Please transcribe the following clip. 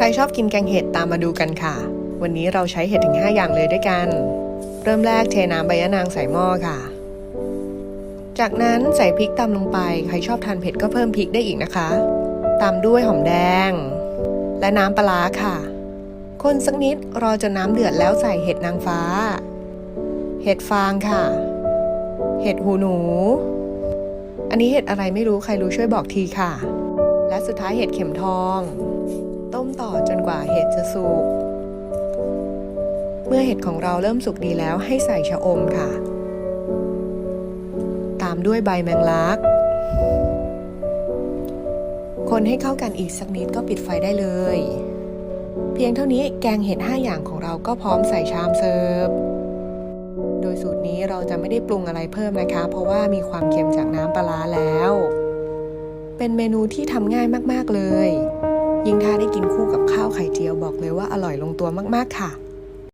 ใครชอบกินแกงเห็ดตามมาดูกันค่ะ วันนี้เราใช้เห็ดถึง 5 อย่างเลยด้วยกัน เริ่มแรกเทน้ำใบยะนางใส่หม้อค่ะ จากนั้นใส่พริกตำลงไป ใครชอบทานเผ็ดก็เพิ่มพริกได้อีกนะคะ ตามด้วยหอมแดง และน้ำปลาค่ะ คนสักนิดรอจนน้ำเดือดแล้วใส่เห็ดนางฟ้า เห็ดฟางค่ะ เห็ดหูหนู อันนี้เห็ดอะไรไม่รู้ใครรู้ช่วยบอกทีค่ะ และสุดท้ายเห็ดเข็มทอง กว่าเห็ดจะสุก เมื่อเห็ดของเราเริ่มสุกดีแล้วให้ใส่ชะอมค่ะ ตามด้วยใบแมงลัก คนให้เข้ากันอีกสักนิดก็ปิดไฟได้เลย เพียงเท่านี้แกงเห็ด 5 อย่างของเราก็พร้อมใส่ชามเสิร์ฟ โดยสูตรนี้เราจะไม่ได้ปรุงอะไรเพิ่มนะคะ เพราะว่ามีความเค็มจากน้ำปลาร้าแล้ว เป็นเมนูที่ทำง่ายมาก ๆ เลย ยิ่งถ้าได้กินคู่กับข้าวไข่เจียวบอกเลยว่าอร่อยลงตัวมากๆค่ะ